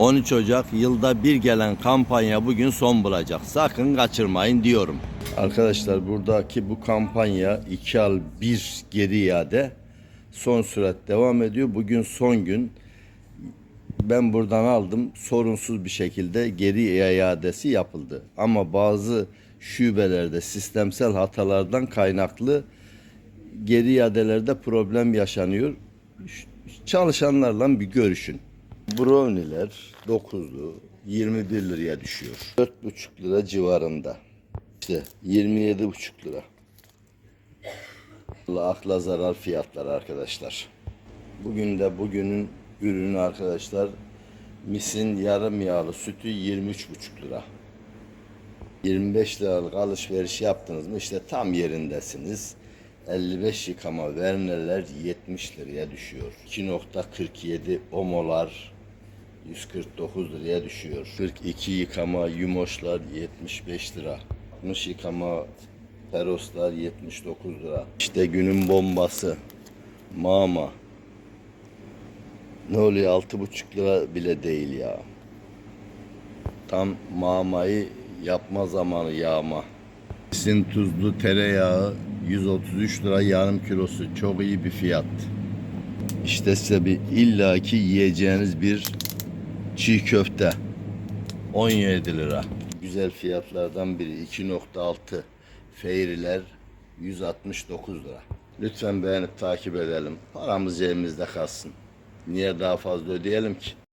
13 Ocak yılda bir gelen kampanya bugün son bulacak. Sakın kaçırmayın diyorum. Arkadaşlar buradaki bu kampanya 2 al 1 geri iade son sürat devam ediyor. Bugün son gün. Ben buradan aldım. Sorunsuz bir şekilde geri iadesi yapıldı. Ama bazı şubelerde sistemsel hatalardan kaynaklı geri iadelerde problem yaşanıyor. Çalışanlarla bir görüşün. Browniler 9'lu 21 liraya düşüyor. 4,5 lira civarında. İşte 27,5 lira. Allah akla zarar fiyatlar arkadaşlar. Bugün de bugünün ürünü arkadaşlar misin yarım yağlı sütü 23,5 lira. 25 liralık alışveriş yaptınız mı işte tam yerindesiniz. 55 yıkama verneler 70 liraya düşüyor. 2.47 omolar 149 liraya düşüyor. 42 yıkama yumoşlar 75 lira. 60 yıkama peroslar 79 lira. İşte günün bombası mama. Ne oluyor 6,5 lira bile değil ya. Tam mamayı yapma zamanı yağma. Sin tuzlu tereyağı 133 lira yarım kilosu. Çok iyi bir fiyat. İşte size bir illaki yiyeceğiniz bir çiğ köfte. 17 lira. Güzel fiyatlardan biri 2.6 feyriler 169 lira. Lütfen beğenip takip edelim. Paramız cebimizde kalsın. Niye daha fazla ödeyelim ki?